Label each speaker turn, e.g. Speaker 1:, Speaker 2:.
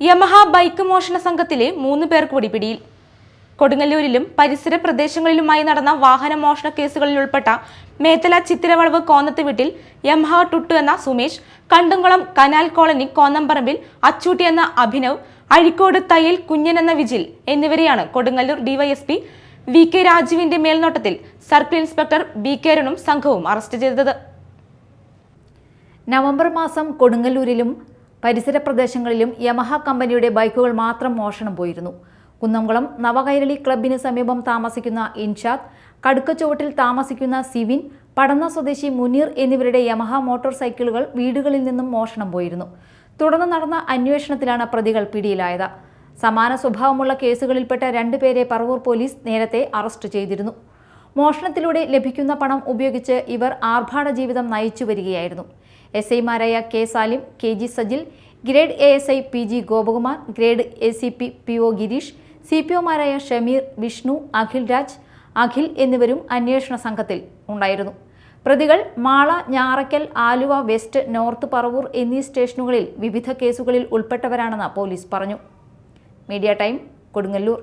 Speaker 1: Yamaha bike മോഷണ സംഘത്തിലെ മൂന്ന് പേർ കൂടി പിടിയിൽ കൊടുങ്ങല്ലൂരിലും പരിസര പ്രദേശങ്ങളിലുമായി നടന്ന വാഹന മോഷണ കേസുകളിൽ ഉൾപ്പെട്ട മേത്തല ചിത്തിരവളവ് കോന്നത്ത് വീട്ടിൽ യമഹ ടുട്ടു എന്ന സുമേഷ് കണ്ടുംകുളം കനാൽ കോളനി കോന്നംപറമ്പിൽ അച്ചൂട്ടി എന്ന അഭിനവ് അഴിക്കോട് തയ്യൽ കുഞ്ഞൻ എന്ന വിജിൽ എന്നിവരെയാണ് കൊടുങ്ങല്ലൂർ ഡിവൈഎസ്പി വി കെ രാജുവിന്റെ മേൽനോട്ടത്തിൽ സർക്കിൾ ഇൻസ്പെക്ടർ ബി കെ അരുണും സംഘവും അറസ്റ്റ് ചെയ്തത്.
Speaker 2: നവംബർ മാസം കൊടുങ്ങല്ലൂരിലും പരിസര പ്രദേശങ്ങളിലും യമഹ കമ്പനിയുടെ ബൈക്കുകൾ മാത്രം മോഷണം പോയിരുന്നു. കുന്നംകുളം നവകൈരളി ക്ലബിന് സമീപം താമസിക്കുന്ന ഇൻഷാദ് കടുക്കച്ചുവട്ടിൽ താമസിക്കുന്ന സിവിൻ പടന്ന സ്വദേശി മുനീർ എന്നിവരുടെ യമഹ മോട്ടോർ സൈക്കിളുകൾ വീടുകളിൽ നിന്നും മോഷണം പോയിരുന്നു. തുടർന്ന് നടന്ന അന്വേഷണത്തിലാണ് പ്രതികൾ പിടിയിലായത്. സമാന സ്വഭാവമുള്ള കേസുകളിൽപ്പെട്ട രണ്ടുപേരെ പറവൂർ പോലീസ് നേരത്തെ അറസ്റ്റ് ചെയ്തിരുന്നു. മോഷണത്തിലൂടെ ലഭിക്കുന്ന പണം ഉപയോഗിച്ച് ഇവർ ആർഭാട ജീവിതം നയിച്ചു വരികയായിരുന്നു എസ് ഐമാരായ K Salim K G Sajil grade A S I P G Gopakumar grade A C P P O Girish C P ഒമാരായ Shameer Vishnu Akhil Raj Akhil എന്നിവരും അന്വേഷണ സംഘത്തിൽ ഉണ്ടായിരുന്നു. പ്രതികൾ മാള ഞാറയ്ക്കൽ ആലുവ വെസ്റ്റ് നോർത്ത് പറവൂർ എന്നീ സ്റ്റേഷനുകളിൽ വിവിധ കേസുകളിൽ ഉൾപ്പെട്ടവരാണെന്ന് പോലീസ് പറഞ്ഞു. Media time Kodungallur.